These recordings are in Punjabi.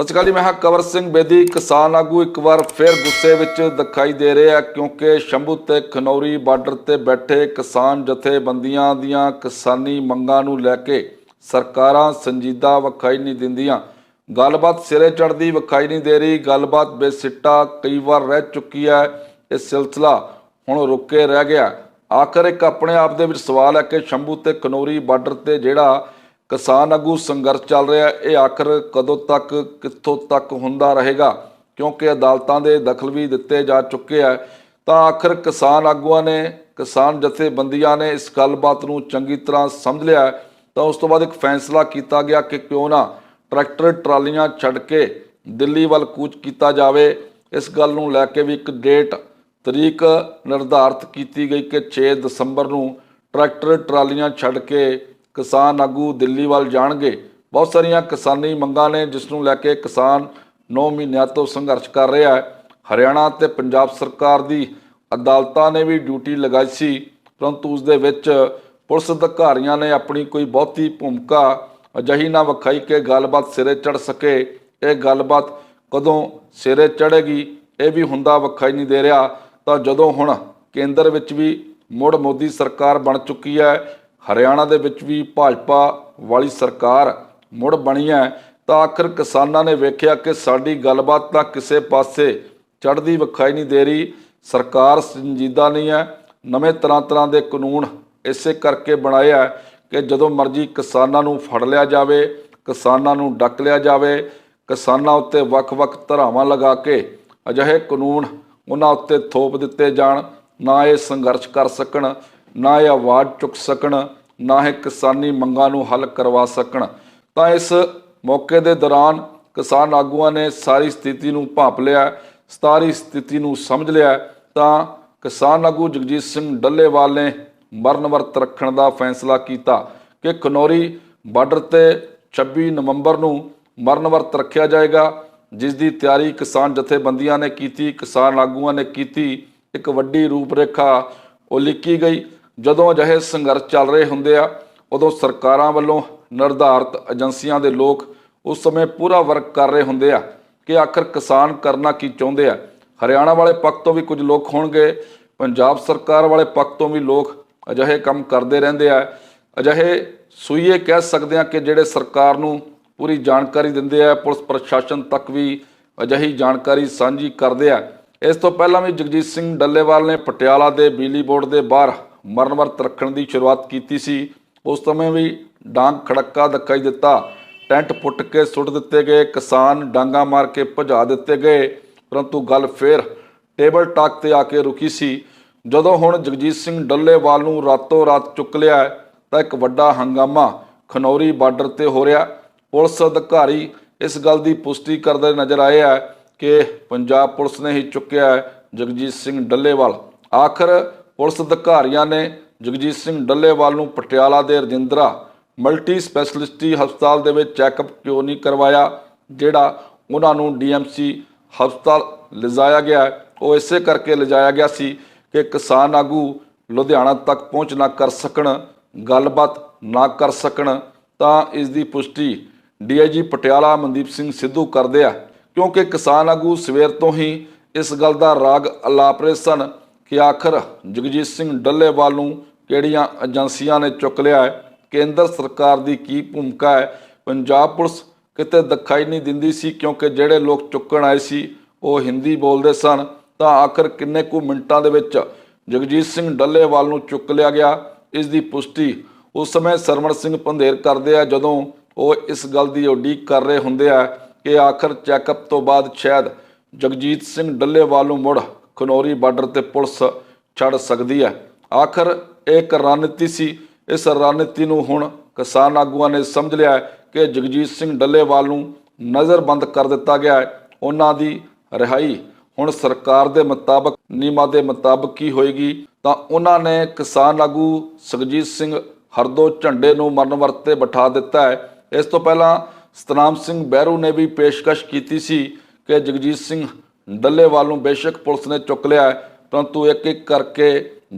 ਸਤਿ ਸ਼੍ਰੀ ਅਕਾਲ ਜੀ, ਮੈਂ ਹਾਂ ਕਵਰ ਸਿੰਘ ਬੇਦੀ। ਕਿਸਾਨ ਆਗੂ ਇੱਕ ਵਾਰ ਫਿਰ ਗੁੱਸੇ ਵਿੱਚ ਦਿਖਾਈ ਦੇ ਰਹੇ ਆ ਕਿਉਂਕਿ ਸ਼ੰਭੂ ਤੇ ਖਨੌਰੀ ਬਾਰਡਰ ਤੇ ਬੈਠੇ ਕਿਸਾਨ ਜਥੇਬੰਦੀਆਂ ਦੀਆਂ ਕਿਸਾਨੀ ਮੰਗਾਂ ਨੂੰ ਲੈ ਕੇ ਸਰਕਾਰਾਂ ਸੰਜੀਦਾ ਵਿਖਾਈ ਨਹੀਂ ਦਿੰਦੀਆਂ। ਗੱਲਬਾਤ ਸਿਰੇ ਚੜਦੀ ਵਿਖਾਈ ਨਹੀਂ ਦੇ ਰਹੀ। ਗੱਲਬਾਤ ਬੇਸਿੱਟਾ ਕਈ ਵਾਰ ਰਹਿ ਚੁੱਕੀ ਹੈ। ਇਹ ਸਿਲਸਿਲਾ ਹੁਣ ਰੁਕੇ ਰਹਿ ਗਿਆ। ਆਖਰ ਇੱਕ ਆਪਣੇ ਆਪ ਦੇ ਵਿੱਚ ਸਵਾਲ ਹੈ ਕਿ ਸ਼ੰਭੂ ਤੇ ਖਨੌਰੀ ਬਾਰਡਰ ਤੇ ਜਿਹੜਾ ਕਿਸਾਨ ਆਗੂ ਸੰਘਰਸ਼ ਚੱਲ ਰਿਹਾ ਇਹ ਆਖਰ ਕਦੋਂ ਤੱਕ, ਕਿੱਥੋਂ ਤੱਕ ਹੁੰਦਾ ਰਹੇਗਾ? ਕਿਉਂਕਿ ਅਦਾਲਤਾਂ ਦੇ ਦਖਲ ਵੀ ਦਿੱਤੇ ਜਾ ਚੁੱਕੇ ਆ। ਤਾਂ ਆਖਰ ਕਿਸਾਨ ਆਗੂਆਂ ਨੇ, ਕਿਸਾਨ ਜਥੇਬੰਦੀਆਂ ਨੇ ਇਸ ਗੱਲਬਾਤ ਨੂੰ ਚੰਗੀ ਤਰ੍ਹਾਂ ਸਮਝ ਲਿਆ ਤਾਂ ਉਸ ਤੋਂ ਬਾਅਦ ਇੱਕ ਫੈਸਲਾ ਕੀਤਾ ਗਿਆ ਕਿ ਕਿਉਂ ਨਾ ਟਰੈਕਟਰ ਟਰਾਲੀਆਂ ਛੱਡ ਕੇ ਦਿੱਲੀ ਵੱਲ ਕੂਚ ਕੀਤਾ ਜਾਵੇ। ਇਸ ਗੱਲ ਨੂੰ ਲੈ ਕੇ ਵੀ ਇੱਕ ਡੇਟ ਤਰੀਕ ਨਿਰਧਾਰਤ ਕੀਤੀ ਗਈ ਕਿ 6 ਦਸੰਬਰ ਨੂੰ ਟਰੈਕਟਰ ਟਰਾਲੀਆਂ ਛੱਡ ਕੇ ਕਿਸਾਨ ਆਗੂ ਦਿੱਲੀ ਵੱਲ ਜਾਣਗੇ। ਬਹੁਤ ਸਾਰੀਆਂ ਕਿਸਾਨੀ ਮੰਗਾਂ ਨੇ, ਜਿਸ ਨੂੰ ਲੈ ਕੇ ਕਿਸਾਨ 9 ਮਹੀਨਿਆਂ ਤੋਂ ਸੰਘਰਸ਼ ਕਰ ਰਿਹਾ ਹੈ। ਹਰਿਆਣਾ ਤੇ ਪੰਜਾਬ ਸਰਕਾਰ ਦੀ ਅਦਾਲਤਾਂ ਨੇ ਵੀ ਡਿਊਟੀ ਲਗਾਈ ਸੀ, ਪਰੰਤੂ ਉਸ ਦੇ ਵਿੱਚ ਪੁਲਿਸ ਅਧਿਕਾਰੀਆਂ ਨੇ ਆਪਣੀ ਕੋਈ ਬਹੁਤੀ ਭੂਮਿਕਾ ਅਜਿਹੀ ਨਾ ਵਿਖਾਈ ਕਿ ਗੱਲਬਾਤ ਸਿਰੇ ਚੜ ਸਕੇ। ਇਹ ਗੱਲਬਾਤ ਕਦੋਂ ਸਿਰੇ ਚੜੇਗੀ ਇਹ ਵੀ ਹੁੰਦਾ ਵਿਖਾਈ ਨਹੀਂ ਦੇ ਰਿਹਾ। ਤਾਂ ਜਦੋਂ ਹੁਣ ਕੇਂਦਰ ਵਿੱਚ ਵੀ ਮੁੜ ਮੋਦੀ ਸਰਕਾਰ ਬਣ ਚੁੱਕੀ ਹੈ ਹਰਿਆਣਾ ਦੇ ਵਿੱਚ ਵੀ ਭਾਜਪਾ ਵਾਲੀ ਸਰਕਾਰ ਮੁੜ ਬਣੀ ਹੈ, ਤਾਂ ਆਖਰ ਕਿਸਾਨਾਂ ਨੇ ਵੇਖਿਆ ਕਿ ਸਾਡੀ ਗੱਲਬਾਤ ਤਾਂ ਕਿਸੇ ਪਾਸੇ ਚੜ੍ਹਦੀ ਵਿਖਾਈ ਨਹੀਂ ਦੇ ਰਹੀ। ਸਰਕਾਰ ਸੰਜੀਦਾ ਨਹੀਂ ਹੈ, ਨਵੇਂ ਤਰ੍ਹਾਂ ਤਰ੍ਹਾਂ ਦੇ ਕਾਨੂੰਨ ਇਸੇ ਕਰਕੇ ਬਣਾਏ ਹੈ ਕਿ ਜਦੋਂ ਮਰਜ਼ੀ ਕਿਸਾਨਾਂ ਨੂੰ ਫੜ ਲਿਆ ਜਾਵੇ, ਕਿਸਾਨਾਂ ਨੂੰ ਡੱਕ ਲਿਆ ਜਾਵੇ, ਕਿਸਾਨਾਂ ਉੱਤੇ ਵੱਖ-ਵੱਖ ਧਰਾਵਾਂ ਲਗਾ ਕੇ ਅਜਿਹੇ ਕਾਨੂੰਨ ਉਹਨਾਂ ਉੱਤੇ ਥੋਪ ਦਿੱਤੇ ਜਾਣ, ਨਾ ਇਹ ਸੰਘਰਸ਼ ਕਰ ਸਕਣ। ਨਾ ਇਹ ਆਵਾਜ਼ ਚੁੱਕ ਸਕਣ, ਨਾ ਇਹ ਕਿਸਾਨੀ ਮੰਗਾਂ ਨੂੰ ਹੱਲ ਕਰਵਾ ਸਕਣ। ਤਾਂ ਇਸ ਮੌਕੇ ਦੇ ਦੌਰਾਨ ਕਿਸਾਨ ਆਗੂਆਂ ਨੇ ਸਾਰੀ ਸਥਿਤੀ ਨੂੰ ਭਾਂਪ ਲਿਆ, ਸਾਰੀ ਸਥਿਤੀ ਨੂੰ ਸਮਝ ਲਿਆ। ਤਾਂ ਕਿਸਾਨ ਆਗੂ ਜਗਜੀਤ ਸਿੰਘ ਡੱਲੇਵਾਲ ਨੇ ਮਰਨ ਵਰਤ ਰੱਖਣ ਦਾ ਫੈਸਲਾ ਕੀਤਾ ਕਿ ਖਨੌਰੀ ਬਾਰਡਰ ਤੇ 26 ਨਵੰਬਰ ਨੂੰ ਮਰਨ ਵਰਤ ਰੱਖਿਆ ਜਾਏਗਾ, ਜਿਸ ਦੀ ਤਿਆਰੀ ਕਿਸਾਨ ਜਥੇਬੰਦੀਆਂ ਨੇ ਕੀਤੀ, ਕਿਸਾਨ ਆਗੂਆਂ ਨੇ ਕੀਤੀ। ਇੱਕ ਵੱਡੀ ਰੂਪਰੇਖਾ ਉਲੀਕੀ ਗਈ। ਜਦੋਂ ਅਜਿਹੇ ਸੰਘਰਸ਼ ਚੱਲ ਰਹੇ ਹੁੰਦੇ ਆ, ਉਦੋਂ ਸਰਕਾਰਾਂ ਵੱਲੋਂ ਨਿਰਧਾਰਤ ਏਜੰਸੀਆਂ ਦੇ ਲੋਕ ਉਸ ਸਮੇਂ ਪੂਰਾ ਵਰਕ ਕਰ ਰਹੇ ਹੁੰਦੇ ਆ ਕਿ ਆਖਰ ਕਿਸਾਨ ਕਰਨਾ ਕੀ ਚਾਹੁੰਦੇ ਆ। ਹਰਿਆਣਾ ਵਾਲੇ ਪੱਖ ਤੋਂ ਵੀ ਕੁਝ ਲੋਕ ਹੋਣਗੇ, ਪੰਜਾਬ ਸਰਕਾਰ ਵਾਲੇ ਪੱਖ ਤੋਂ ਵੀ ਲੋਕ ਅਜਿਹੇ ਕੰਮ ਕਰਦੇ ਰਹਿੰਦੇ ਆ। ਅਜਿਹੇ ਸੂਈਏ ਕਹਿ ਸਕਦੇ ਆ ਕਿ ਜਿਹੜੇ ਸਰਕਾਰ ਨੂੰ ਪੂਰੀ ਜਾਣਕਾਰੀ ਦਿੰਦੇ ਆ, ਪੁਲਿਸ ਪ੍ਰਸ਼ਾਸਨ ਤੱਕ ਵੀ ਅਜਿਹੀ ਜਾਣਕਾਰੀ ਸਾਂਝੀ ਕਰਦੇ ਆ। ਇਸ ਤੋਂ ਪਹਿਲਾਂ ਵੀ ਜਗਜੀਤ ਸਿੰਘ ਡੱਲੇਵਾਲ ਨੇ ਪਟਿਆਲਾ ਦੇ ਬਿਜਲੀ ਬੋਰਡ ਦੇ ਬਾਹਰ ਮਰਨ ਵਰਤ ਰੱਖਣ ਦੀ ਸ਼ੁਰੂਆਤ ਕੀਤੀ ਸੀ। ਉਸ ਸਮੇਂ ਵੀ ਡਾਂਗ ਖੜੱਕਾ ਦਿਖਾਈ ਦਿੱਤਾ। ਟੈਂਟ ਪੁੱਟ ਕੇ ਸੁੱਟ ਦਿੱਤੇ ਗਏ, ਕਿਸਾਨ ਡਾਂਗਾ ਮਾਰ ਕੇ ਭਜਾ ਦਿੱਤੇ ਗਏ। ਪਰੰਤੂ ਗੱਲ ਫੇਰ ਟੇਬਲ ਟਾਕ ਤੇ ਆ ਕੇ ਰੁਕੀ ਸੀ। ਜਦੋਂ ਹੁਣ ਜਗਜੀਤ ਸਿੰਘ ਡੱਲੇਵਾਲ ਨੂੰ ਰਾਤੋਂ ਰਾਤ ਚੁੱਕ ਲਿਆ ਤਾਂ ਇੱਕ ਵੱਡਾ ਹੰਗਾਮਾ ਖਨੌਰੀ ਬਾਰਡਰ ਤੇ ਹੋ ਰਿਹਾ। ਪੁਲਿਸ ਅਧਿਕਾਰੀ ਇਸ ਗੱਲ ਦੀ ਪੁਸ਼ਟੀ ਕਰਦੇ ਨਜ਼ਰ ਆਏ ਆ ਕਿ ਪੰਜਾਬ ਪੁਲਿਸ ਨੇ ਹੀ ਚੁੱਕਿਆ ਹੈ ਜਗਜੀਤ ਸਿੰਘ ਡੱਲੇਵਾਲ। ਆਖਰ ਪੁਲਿਸ ਅਧਿਕਾਰੀਆਂ ਨੇ ਜਗਜੀਤ ਸਿੰਘ ਡੱਲੇਵਾਲ ਨੂੰ ਪਟਿਆਲਾ ਦੇ ਰਜਿੰਦਰਾ ਮਲਟੀ ਸਪੈਸ਼ਲਿਸਟੀ ਹਸਪਤਾਲ ਦੇ ਵਿੱਚ ਚੈੱਕਅਪ ਕਿਉਂ ਨਹੀਂ ਕਰਵਾਇਆ, ਜਿਹੜਾ ਉਹਨਾਂ ਨੂੰ ਡੀਐਮਸੀ ਹਸਪਤਾਲ ਲਿਜਾਇਆ ਗਿਆ ਉਹ ਇਸੇ ਕਰਕੇ ਲਿਜਾਇਆ ਗਿਆ ਸੀ ਕਿ ਕਿਸਾਨ ਆਗੂ ਲੁਧਿਆਣਾ ਤੱਕ ਪਹੁੰਚ ਨਾ ਕਰ ਸਕਣ, ਗੱਲਬਾਤ ਨਾ ਕਰ ਸਕਣ, ਤਾਂ ਇਸ ਦੀ ਪੁਸ਼ਟੀ ਡੀਆਈਜੀ ਪਟਿਆਲਾ ਮਨਦੀਪ ਸਿੰਘ ਸਿੱਧੂ ਕਰਦੇ ਆ, ਕਿਉਂਕਿ ਕਿਸਾਨ ਆਗੂ ਸਵੇਰ ਤੋਂ ਹੀ ਇਸ ਗੱਲ ਦਾ ਰਾਗ ਅਲਾਪ ਰਹੇ ਸਨ। ਕਿ ਆਖਰ ਜਗਜੀਤ ਸਿੰਘ ਡੱਲੇਵਾਲ ਨੂੰ ਕਿਹੜੀਆਂ ਏਜੰਸੀਆਂ ਨੇ ਚੁੱਕ ਲਿਆ ਹੈ? ਕੇਂਦਰ ਸਰਕਾਰ ਦੀ ਕੀ ਭੂਮਿਕਾ ਹੈ? ਪੰਜਾਬ ਪੁਲਿਸ ਕਿਤੇ ਦਿਖਾਈ ਨਹੀਂ ਦਿੰਦੀ ਸੀ ਕਿਉਂਕਿ ਜਿਹੜੇ ਲੋਕ ਚੁੱਕਣ ਆਏ ਸੀ, ਉਹ ਹਿੰਦੀ ਬੋਲਦੇ ਸਨ। ਤਾਂ ਆਖਰ ਕਿੰਨੇ ਕੁ ਮਿੰਟਾਂ ਦੇ ਵਿੱਚ ਜਗਜੀਤ ਸਿੰਘ ਡੱਲੇਵਾਲ ਨੂੰ ਚੁੱਕ ਲਿਆ ਗਿਆ। ਇਸ ਦੀ ਪੁਸ਼ਟੀ ਉਸ ਸਮੇਂ ਸਰਵਣ ਸਿੰਘ ਪੰਧੇਰ ਕਰਦੇ ਆ, ਜਦੋਂ ਉਹ ਇਸ ਗੱਲ ਦੀ ਉਡੀਕ ਕਰ ਰਹੇ ਹੁੰਦੇ ਆ ਕਿ ਆਖਰ ਚੈੱਕਅਪ ਤੋਂ ਬਾਅਦ ਸ਼ਾਇਦ ਜਗਜੀਤ ਸਿੰਘ ਡੱਲੇਵਾਲ ਨੂੰ ਮੁੜ ਖਨੌਰੀ ਬਾਰਡਰ ਤੇ ਪੁਲਿਸ ਛੱਡ ਸਕਦੀ ਹੈ। ਆਖਰ ਇਹ ਇੱਕ ਰਣਨੀਤੀ ਸੀ। ਇਸ ਰਣਨੀਤੀ ਨੂੰ ਹੁਣ ਕਿਸਾਨ ਆਗੂਆਂ ਨੇ ਸਮਝ ਲਿਆ ਕਿ ਜਗਜੀਤ ਸਿੰਘ ਡੱਲੇਵਾਲ ਨੂੰ ਨਜ਼ਰਬੰਦ ਕਰ ਦਿੱਤਾ ਗਿਆ ਹੈ। ਉਹਨਾਂ ਦੀ ਰਿਹਾਈ ਹੁਣ ਸਰਕਾਰ ਦੇ ਮੁਤਾਬਕ ਨਿਯਮਾਂ ਦੇ ਮੁਤਾਬਕ ਕੀ ਹੋਏਗੀ। ਤਾਂ ਉਹਨਾਂ ਨੇ ਕਿਸਾਨ ਆਗੂ ਸੁਖਜੀਤ ਸਿੰਘ ਹਰਦੋ ਝੰਡੇ ਨੂੰ ਮਰਨ ਵਰਤੇ ਬਿਠਾ ਦਿੱਤਾ ਹੈ। ਇਸ ਤੋਂ ਪਹਿਲਾਂ ਸਤਨਾਮ ਸਿੰਘ ਬਹਿਰੂ ਨੇ ਵੀ ਪੇਸ਼ਕਸ਼ ਕੀਤੀ ਸੀ ਕਿ ਜਗਜੀਤ ਸਿੰਘ ਡੱਲੇਵਾਲ ਨੂੰ ਬੇਸ਼ੱਕ ਪੁਲਿਸ ਨੇ ਚੁੱਕ ਲਿਆ ਪਰੰਤੂ ਇੱਕ ਇੱਕ ਕਰਕੇ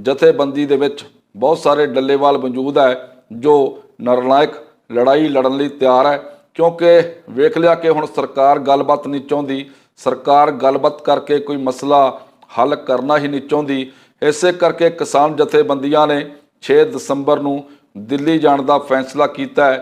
ਜਥੇਬੰਦੀ ਦੇ ਵਿੱਚ ਬਹੁਤ ਸਾਰੇ ਡੱਲੇਵਾਲ ਮੌਜੂਦ ਹੈ ਜੋ ਨਿਰਣਾਇਕ ਲੜਾਈ ਲੜਨ ਲਈ ਤਿਆਰ ਹੈ। ਕਿਉਂਕਿ ਵੇਖ ਲਿਆ ਕਿ ਹੁਣ ਸਰਕਾਰ ਗੱਲਬਾਤ ਨਹੀਂ ਚਾਹੁੰਦੀ ਸਰਕਾਰ ਗੱਲਬਾਤ ਕਰਕੇ ਕੋਈ ਮਸਲਾ ਹੱਲ ਕਰਨਾ ਹੀ ਨਹੀਂ ਚਾਹੁੰਦੀ। ਇਸੇ ਕਰਕੇ ਕਿਸਾਨ ਜਥੇਬੰਦੀਆਂ ਨੇ 6 ਦਸੰਬਰ ਨੂੰ ਦਿੱਲੀ ਜਾਣ ਦਾ ਫੈਸਲਾ ਕੀਤਾ ਹੈ।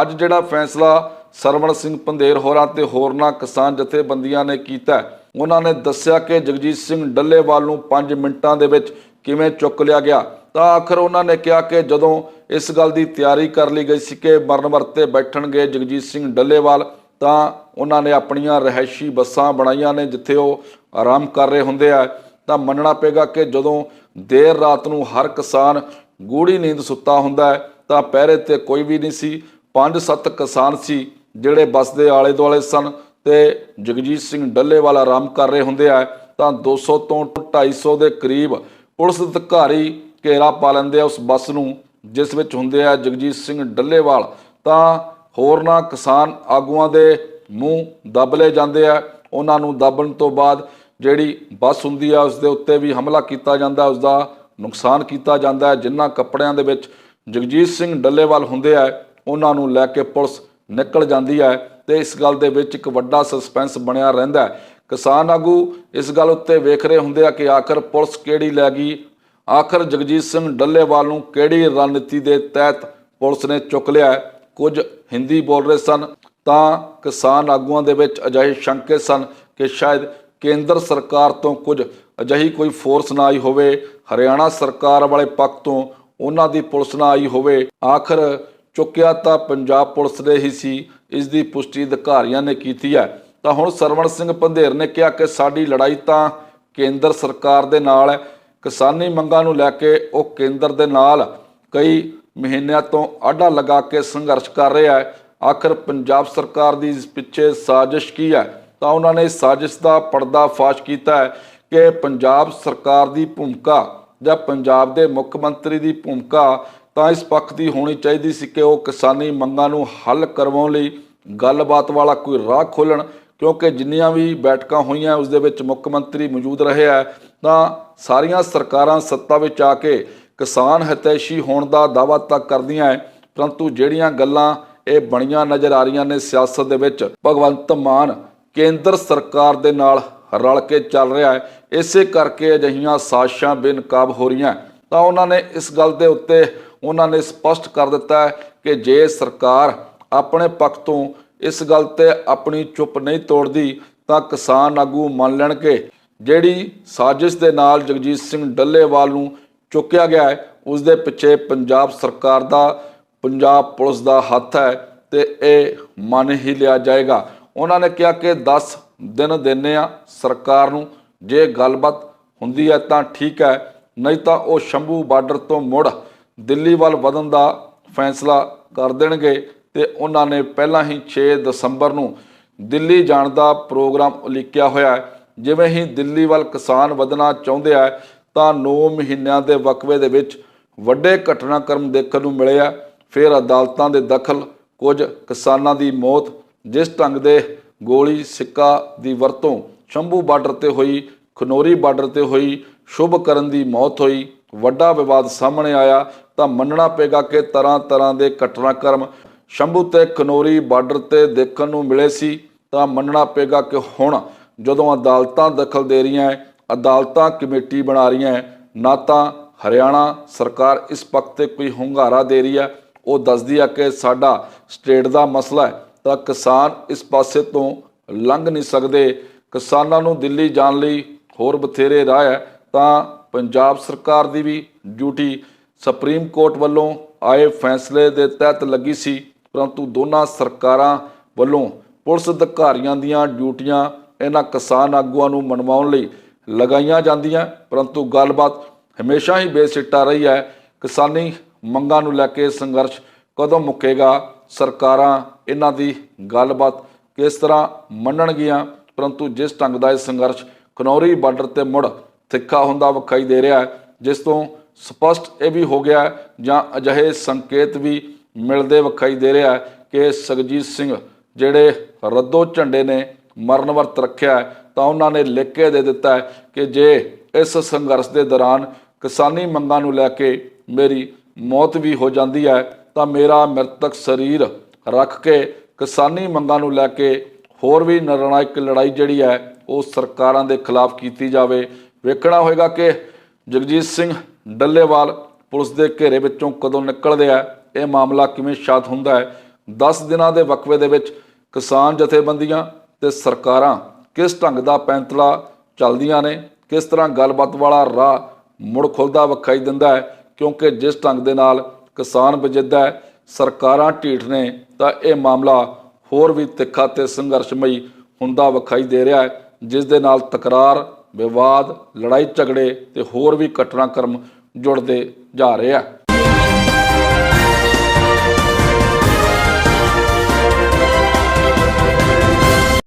ਅੱਜ ਜਿਹੜਾ ਫੈਸਲਾ ਸਰਵਣ ਸਿੰਘ ਪੰਧੇਰ ਹੋਰਾਂ ਤੇ ਹੋਰਨਾਂ ਕਿਸਾਨ ਜਥੇਬੰਦੀਆਂ ਨੇ ਕੀਤਾ ਹੈ, ਉਹਨਾਂ ਨੇ ਦੱਸਿਆ ਕਿ ਜਗਜੀਤ ਸਿੰਘ ਡੱਲੇਵਾਲ ਨੂੰ 5 ਮਿੰਟਾਂ ਦੇ ਵਿੱਚ ਕਿਵੇਂ ਚੁੱਕ ਲਿਆ ਗਿਆ। ਤਾਂ ਆਖਰ ਉਹਨਾਂ ਨੇ ਕਿਹਾ ਕਿ ਜਦੋਂ ਇਸ ਗੱਲ ਦੀ ਤਿਆਰੀ ਕਰ ਲਈ ਗਈ ਸੀ ਕਿ ਮਰਨ ਵਰਤੇ ਬੈਠਣਗੇ ਜਗਜੀਤ ਸਿੰਘ ਡੱਲੇਵਾਲ, ਤਾਂ ਉਹਨਾਂ ਨੇ ਆਪਣੀਆਂ ਰਹਿائشੀ ਬੱਸਾਂ ਬਣਾਈਆਂ ਨੇ ਜਿੱਥੇ ਉਹ ਆਰਾਮ ਕਰ ਰਹੇ ਹੁੰਦੇ ਆ। ਤਾਂ ਮੰਨਣਾ ਪਏਗਾ ਕਿ ਜਦੋਂ ਦੇਰ ਰਾਤ ਨੂੰ ਹਰ ਕਿਸਾਨ ਗੂੜੀ ਨੀਂਦ ਸੁੱਤਾ ਹੁੰਦਾ ਤਾਂ ਪਹਿਰੇ ਤੇ ਕੋਈ ਵੀ ਨਹੀਂ ਸੀ। 5-7 ਕਿਸਾਨ ਸੀ ਜਿਹੜੇ ਬੱਸ ਦੇ ਆਲੇ-ਦੁਆਲੇ ਸਨ। ਤੇ ਜਗਜੀਤ ਸਿੰਘ ਡੱਲੇਵਾਲ ਆਰਾਮ ਕਰ ਰਹੇ ਹੁੰਦੇ ਆ, ਤਾਂ 200 ਤੋਂ 250 ਦੇ ਕਰੀਬ ਪੁਲਿਸ ਅਧਿਕਾਰੀ ਘੇਰਾ ਪਾ ਲੈਂਦੇ ਆ ਉਸ ਬੱਸ ਨੂੰ, ਜਿਸ ਵਿੱਚ ਹੁੰਦੇ ਆ ਜਗਜੀਤ ਸਿੰਘ ਡੱਲੇਵਾਲ। ਤਾਂ ਹੋਰਨਾਂ ਕਿਸਾਨ ਆਗੂਆਂ ਦੇ ਮੂੰਹ ਦਬ ਲਏ ਜਾਂਦੇ ਆ। ਉਹਨਾਂ ਨੂੰ ਦਬਣ ਤੋਂ ਬਾਅਦ ਜਿਹੜੀ ਬੱਸ ਹੁੰਦੀ ਆ, ਉਸ ਦੇ ਉੱਤੇ ਵੀ ਹਮਲਾ ਕੀਤਾ ਜਾਂਦਾ, ਉਸ ਦਾ ਨੁਕਸਾਨ ਕੀਤਾ ਜਾਂਦਾ ਹੈ। ਜਿਨ੍ਹਾਂ ਕੱਪੜਿਆਂ ਦੇ ਵਿੱਚ ਜਗਜੀਤ ਸਿੰਘ ਡੱਲੇਵਾਲ ਹੁੰਦੇ ਆ, ਉਹਨਾਂ ਨੂੰ ਲੈ ਕੇ ਪੁਲਿਸ ਨਿਕਲ ਜਾਂਦੀ ਹੈ। ਤੇ ਇਸ ਗੱਲ ਦੇ ਵਿੱਚ ਇੱਕ ਵੱਡਾ ਸਸਪੈਂਸ ਬਣਿਆ ਰਹਿੰਦਾ ਹੈ। ਕਿਸਾਨ ਆਗੂ ਇਸ ਗੱਲ ਉੱਤੇ ਵੇਖ ਰਹੇ ਹੁੰਦੇ ਆ ਕਿ ਆਖਰ ਪੁਲਿਸ ਕਿਹੜੀ ਲੈ ਗਈ? ਆਖਰ ਜਗਜੀਤ ਸਿੰਘ ਡੱਲੇਵਾਲ ਨੂੰ ਕਿਹੜੀ ਰਣਨੀਤੀ ਦੇ ਤਹਿਤ ਪੁਲਿਸ ਨੇ ਚੁੱਕ ਲਿਆ ਹੈ? ਕੁਝ ਹਿੰਦੀ ਬੋਲ ਰਹੇ ਸਨ, ਤਾਂ ਕਿਸਾਨ ਆਗੂਆਂ ਦੇ ਵਿੱਚ ਅਜਿਹੇ ਸ਼ੰਕੇ ਸਨ ਕਿ ਸ਼ਾਇਦ ਕੇਂਦਰ ਸਰਕਾਰ ਤੋਂ ਕੁਝ ਅਜਿਹੀ ਕੋਈ ਫੋਰਸ ਨਾ ਆਈ ਹੋਵੇ, ਹਰਿਆਣਾ ਸਰਕਾਰ ਵਾਲੇ ਪੱਖ ਤੋਂ ਉਹਨਾਂ ਦੀ ਪੁਲਿਸ ਨਾ ਆਈ ਹੋਵੇ। ਆਖਰ ਚੁੱਕਿਆ ਤਾਂ ਪੰਜਾਬ ਪੁਲਿਸ ਨੇ ਹੀ ਸੀ, ਇਸ ਦੀ ਪੁਸ਼ਟੀ ਅਧਿਕਾਰੀਆਂ ਨੇ ਕੀਤੀ ਹੈ। ਤਾਂ ਹੁਣ ਸਰਵਣ ਸਿੰਘ ਪੰਧੇਰ ਨੇ ਕਿਹਾ ਕਿ ਸਾਡੀ ਲੜਾਈ ਤਾਂ ਕੇਂਦਰ ਸਰਕਾਰ ਦੇ ਨਾਲ ਹੈ। ਕਿਸਾਨੀ ਮੰਗਾਂ ਨੂੰ ਲੈ ਕੇ ਉਹ ਕੇਂਦਰ ਦੇ ਨਾਲ ਕਈ ਮਹੀਨਿਆਂ ਤੋਂ ਆਡਾ ਲਗਾ ਕੇ ਸੰਘਰਸ਼ ਕਰ ਰਿਹਾ ਹੈ। ਆਖਰ ਪੰਜਾਬ ਸਰਕਾਰ ਦੀ ਇਸ ਪਿੱਛੇ ਸਾਜ਼ਿਸ਼ ਕੀ ਹੈ? ਤਾਂ ਉਹਨਾਂ ਨੇ ਸਾਜ਼ਿਸ਼ ਦਾ ਪਰਦਾ ਫਾਸ਼ ਕੀਤਾ ਹੈ ਕਿ ਪੰਜਾਬ ਸਰਕਾਰ ਦੀ ਭੂਮਿਕਾ ਜਾਂ ਪੰਜਾਬ ਦੇ ਮੁੱਖ ਮੰਤਰੀ ਦੀ ਭੂਮਿਕਾ ਤਾਂ ਇਸ ਪੱਖ ਦੀ ਹੋਣੀ ਚਾਹੀਦੀ ਸੀ ਕਿ ਉਹ ਕਿਸਾਨੀ ਮੰਗਾਂ ਨੂੰ ਹੱਲ ਕਰਵਾਉਣ ਲਈ ਗੱਲਬਾਤ ਵਾਲਾ ਕੋਈ ਰਾਹ ਖੋਲਣ ਕਿਉਂਕਿ ਜਿੰਨੀਆਂ ਵੀ ਬੈਠਕਾਂ ਹੋਈਆਂ ਉਸ ਦੇ ਵਿੱਚ ਮੁੱਖ ਮੰਤਰੀ ਮੌਜੂਦ ਰਹੇ ਆ, ਤਾਂ ਸਾਰੀਆਂ ਸਰਕਾਰਾਂ ਸੱਤਾ ਵਿੱਚ ਆ ਕੇ ਕਿਸਾਨ ਹਿਤੈਸ਼ੀ ਹੋਣ ਦਾ ਦਾਅਵਾ ਤਾਂ ਕਰਦੀਆਂ ਹੈ ਪਰੰਤੂ ਜਿਹੜੀਆਂ ਗੱਲਾਂ ਇਹ ਬਣੀਆਂ ਨਜ਼ਰ ਆ ਰਹੀਆਂ ਨੇ ਸਿਆਸਤ ਦੇ ਵਿੱਚ, ਭਗਵੰਤ ਮਾਨ ਕੇਂਦਰ ਸਰਕਾਰ ਦੇ ਨਾਲ ਰਲ ਕੇ ਚੱਲ ਰਿਹਾ ਹੈ ਇਸੇ ਕਰਕੇ ਅਜਿਹੀਆਂ ਸਾਜ਼ਿਸ਼ਾਂ ਬੇਨਕਾਬ ਹੋ ਰਹੀਆਂ। ਤਾਂ ਉਹਨਾਂ ਨੇ ਇਸ ਗੱਲ ਦੇ ਉੱਤੇ ਉਹਨਾਂ ਨੇ ਸਪਸ਼ਟ ਕਰ ਦਿੱਤਾ ਕਿ ਜੇ ਸਰਕਾਰ ਆਪਣੇ ਪੱਖ ਤੋਂ ਇਸ ਗੱਲ ਤੇ ਆਪਣੀ ਚੁੱਪ ਨਹੀਂ ਤੋੜਦੀ, ਤਾਂ ਕਿਸਾਨ ਆਗੂ ਮੰਨ ਲੈਣਗੇ। ਜਿਹੜੀ ਸਾਜ਼ਿਸ਼ ਦੇ ਨਾਲ ਜਗਜੀਤ ਸਿੰਘ ਡੱਲੇਵਾਲ ਨੂੰ ਚੁੱਕਿਆ ਗਿਆ ਹੈ, ਉਸ ਦੇ ਪਿੱਛੇ ਪੰਜਾਬ ਸਰਕਾਰ ਦਾ, ਪੰਜਾਬ ਪੁਲਿਸ ਦਾ ਹੱਥ ਹੈ ਤੇ ਇਹ ਮੰਨ ਹੀ ਲਿਆ ਜਾਏਗਾ। ਉਹਨਾਂ ਨੇ ਕਿਹਾ ਕਿ 10 ਦਿਨ ਦਿੰਨੇ ਆ ਸਰਕਾਰ ਨੂੰ, ਜੇ ਗੱਲਬਾਤ ਹੁੰਦੀ ਹੈ ਤਾਂ ਠੀਕ ਹੈ, ਨਹੀਂ ਤਾਂ ਉਹ ਸ਼ੰਭੂ ਬਾਰਡਰ ਤੋਂ ਮੁੜ ਦਿੱਲੀ ਵੱਲ ਵਧਣ ਦਾ ਫੈਸਲਾ ਕਰ ਦੇਣਗੇ ਤੇ ਉਹਨਾਂ ਨੇ ਪਹਿਲਾਂ ਹੀ 6 ਦਸੰਬਰ ਨੂੰ ਦਿੱਲੀ ਜਾਣ ਦਾ ਪ੍ਰੋਗਰਾਮ ਉਲੀਕਿਆ ਹੋਇਆ ਹੈ। ਜਿਵੇਂ ਹੀ ਦਿੱਲੀ ਵੱਲ ਕਿਸਾਨ ਵਧਣਾ ਚਾਹੁੰਦੇ ਆ, ਤਾਂ 9 ਮਹੀਨਿਆਂ ਦੇ ਵਕਵੇ ਦੇ ਵਿੱਚ ਵੱਡੇ ਘਟਨਾਕ੍ਰਮ ਦੇਖਣ ਨੂੰ ਮਿਲੇ ਆ। ਫਿਰ ਅਦਾਲਤਾਂ ਦੇ ਦਖਲ, ਕੁਝ ਕਿਸਾਨਾਂ ਦੀ ਮੌਤ, ਜਿਸ ਢੰਗ ਦੇ ਗੋਲੀ ਸਿੱਕਾ ਦੀ ਵਰਤੋਂ, ਸ਼ੰਭੂ ਬਾਰਡਰ ਤੇ ਹੋਈ, ਖਨੋਰੀ ਬਾਰਡਰ ਤੇ ਹੋਈ, ਸ਼ੁਭ ਕਰਨ ਦੀ ਮੌਤ ਹੋਈ, ਵੱਡਾ ਵਿਵਾਦ ਸਾਹਮਣੇ ਆਇਆ। ਤਾਂ ਮੰਨਣਾ ਪਏਗਾ ਕਿ ਤਰ੍ਹਾਂ ਤਰ੍ਹਾਂ ਦੇ ਘਟਨਾਕ੍ਰਮ ਸ਼ੰਭੂ ਤੇ ਖਨੋਰੀ ਬਾਰਡਰ ਤੇ ਦੇਖਣ ਨੂੰ ਮਿਲੇ ਸੀ, ਤਾਂ ਮੰਨਣਾ ਪਏਗਾ ਕਿ ਹੁਣ ਜਦੋਂ ਅਦਾਲਤਾਂ ਦਖਲ ਦੇ ਰਹੀਆਂ ਹੈ ਅਦਾਲਤਾਂ ਕਮੇਟੀ ਬਣਾ ਰਹੀਆਂ ਹੈ ਨਾ ਤਾਂ ਹਰਿਆਣਾ ਸਰਕਾਰ ਇਸ ਪੱਖ ਤੇ ਕੋਈ ਹੁੰਗਾਰਾ ਦੇ ਰਹੀ ਹੈ ਉਹ ਦੱਸਦੀ ਹੈ ਕਿ ਸਾਡਾ ਸਟੇਟ ਦਾ ਮਸਲਾ ਹੈ ਤਾਂ ਕਿਸਾਨ ਇਸ ਪਾਸੇ ਤੋਂ ਲੰਘ ਨਹੀਂ ਸਕਦੇ। ਕਿਸਾਨਾਂ ਨੂੰ ਦਿੱਲੀ ਜਾਣ ਲਈ ਹੋਰ ਬਥੇਰੇ ਰਾਹ ਹੈ ਤਾਂ ਪੰਜਾਬ ਸਰਕਾਰ ਦੀ ਵੀ ਡਿਊਟੀ ਸੁਪਰੀਮ ਕੋਰਟ ਵੱਲੋਂ ਆਏ ਫੈਸਲੇ ਦੇ ਤਹਿਤ ਲੱਗੀ ਸੀ, ਪਰੰਤੂ ਦੋਨਾਂ ਸਰਕਾਰਾਂ ਵੱਲੋਂ ਪੁਲਿਸ ਅਧਿਕਾਰੀਆਂ ਦੀਆਂ ਡਿਊਟੀਆਂ ਇਹਨਾਂ ਕਿਸਾਨ ਆਗੂਆਂ ਨੂੰ ਮਨਵਾਉਣ ਲਈ ਲਗਾਈਆਂ ਜਾਂਦੀਆਂ, ਪਰੰਤੂ ਗੱਲਬਾਤ ਹਮੇਸ਼ਾ ਹੀ ਬੇਸਿੱਟਾ ਰਹੀ ਹੈ। ਕਿਸਾਨੀ ਮੰਗਾਂ ਨੂੰ ਲੈ ਕੇ ਸੰਘਰਸ਼ ਕਦੋਂ ਮੁੱਕੇਗਾ? ਸਰਕਾਰਾਂ ਇਹਨਾਂ ਦੀ ਗੱਲਬਾਤ ਕਿਸ ਤਰ੍ਹਾਂ ਮੰਨਣਗੀਆਂ? ਪਰੰਤੂ ਜਿਸ ਢੰਗ ਦਾ ਇਹ ਸੰਘਰਸ਼ ਖਨੌਰੀ ਬਾਰਡਰ ਤੇ ਮੁੜ ਤਿੱਖਾ ਹੁੰਦਾ ਵਿਖਾਈ ਦੇ ਰਿਹਾ ਹੈ, ਜਿਸ ਤੋਂ ਸਪਸ਼ਟ ਇਹ ਵੀ ਹੋ ਗਿਆ ਜਾਂ ਅਜਿਹੇ ਸੰਕੇਤ ਵੀ ਮਿਲਦੇ ਵਿਖਾਈ ਦੇ ਰਿਹਾ ਕਿ ਸਗਜੀਤ ਸਿੰਘ ਜਿਹੜੇ ਰੱਦੋ ਝੰਡੇ ਨੇ ਮਰਨ ਵਰਤ ਰੱਖਿਆ ਤਾਂ ਉਹਨਾਂ ਨੇ ਲਿਖ ਕੇ ਦੇ ਦਿੱਤਾ ਕਿ ਜੇ ਇਸ ਸੰਘਰਸ਼ ਦੇ ਦੌਰਾਨ ਕਿਸਾਨੀ ਮੰਗਾਂ ਨੂੰ ਲੈ ਕੇ ਮੇਰੀ ਮੌਤ ਵੀ ਹੋ ਜਾਂਦੀ ਹੈ, ਤਾਂ ਮੇਰਾ ਮ੍ਰਿਤਕ ਸਰੀਰ ਰੱਖ ਕੇ ਕਿਸਾਨੀ ਮੰਗਾਂ ਨੂੰ ਲੈ ਕੇ ਹੋਰ ਵੀ ਨਿਰਣਾਇਕ ਲੜਾਈ ਜਿਹੜੀ ਹੈ, ਉਹ ਸਰਕਾਰਾਂ ਦੇ ਖਿਲਾਫ ਕੀਤੀ ਜਾਵੇ। ਵੇਖਣਾ ਹੋਏਗਾ ਕਿ ਜਗਜੀਤ ਸਿੰਘ ਡੱਲੇਵਾਲ ਪੁਲਿਸ ਦੇ ਘੇਰੇ ਵਿੱਚੋਂ ਕਦੋਂ ਨਿਕਲਦੇ ਆ? ਇਹ ਮਾਮਲਾ ਕਿਵੇਂ ਸ਼ਾਂਤ ਹੁੰਦਾ ਹੈ? 10 ਦਿਨਾਂ ਦੇ ਵਕਫੇ ਦੇ ਵਿੱਚ ਕਿਸਾਨ ਜਥੇਬੰਦੀਆਂ ਤੇ ਸਰਕਾਰਾਂ ਕਿਸ ਢੰਗ ਦਾ ਪੈਂਤਲਾ ਚੱਲਦੀਆਂ ਨੇ? ਕਿਸ ਤਰ੍ਹਾਂ ਗੱਲਬਾਤ ਵਾਲਾ ਰਾਹ ਮੁੜ ਖੁੱਲਦਾ ਵਿਖਾਈ ਦਿੰਦਾ ਹੈ? ਕਿਉਂਕਿ ਜਿਸ ਢੰਗ ਦੇ ਨਾਲ ਕਿਸਾਨ ਵਜਿੱਦਾ ਹੈ, ਸਰਕਾਰਾਂ ਢੀਠ ਨੇ, ਤਾਂ ਇਹ ਮਾਮਲਾ ਹੋਰ ਵੀ ਤਿੱਖਾ ਤੇ ਸੰਘਰਸ਼ਮਈ ਹੁੰਦਾ ਵਿਖਾਈ ਦੇ ਰਿਹਾ ਹੈ, ਜਿਸ ਦੇ ਨਾਲ ਤਕਰਾਰ ਵਿਵਾਦ ਲੜਾਈ ਝਗੜੇ ਤੇ ਹੋਰ ਵੀ ਘਟਨਾਕ੍ਰਮ ਜੁੜਦੇ ਜਾ ਰਹੇ ਆ।